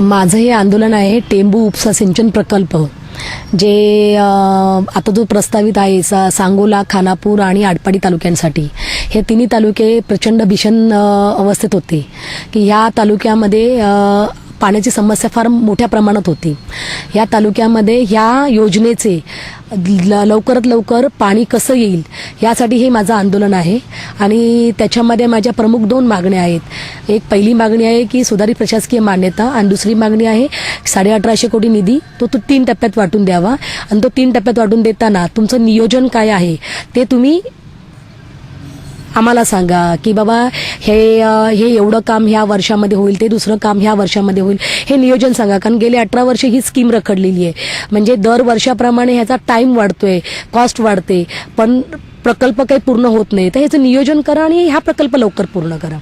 माझं हे आंदोलन आहे टेंबू उपसा सिंचन प्रकल्प जे आता जो प्रस्तावित आहे सा सांगोला खानापूर आणि आटपाडी तालुक्यांसाठी. हे तिन्ही तालुके प्रचंड भीषण अवस्थेत होते. की ह्या तालुक्यामध्ये पाण्याची समस्या फार मोठ्या प्रमाणात होती. या तालुक्यामध्ये ह्या योजनेचे लवकरात लवकर पाणी कसं येईल यासाठी हे माझं आंदोलन आहे. आणि त्याच्यामध्ये माझ्या प्रमुख दोन मागण्या आहेत. एक पहिली मागणी आहे की सुधारित प्रशासकीय मान्यता आणि दुसरी मागणी आहे साडे अठराशे कोटी निधी तो तो तीन टप्प्यात वाटून द्यावा. आणि तो तीन टप्प्यात वाटून देताना तुमचं नियोजन काय आहे ते तुम्ही आम्हाला सांगा की बाबा हे हे एवढं काम ह्या वर्षामध्ये होईल ते दुसरं काम ह्या वर्षामध्ये होईल हे नियोजन सांगा. कारण गेले अठरा वर्ष ही स्कीम रखडलेली आहे. म्हणजे दर वर्षाप्रमाणे ह्याचा टाईम वाढतोय कॉस्ट वाढते पण प्रकल्प काही पूर्ण होत नाही. तर ह्याचं नियोजन करा आणि हा प्रकल्प लवकर पूर्ण करा.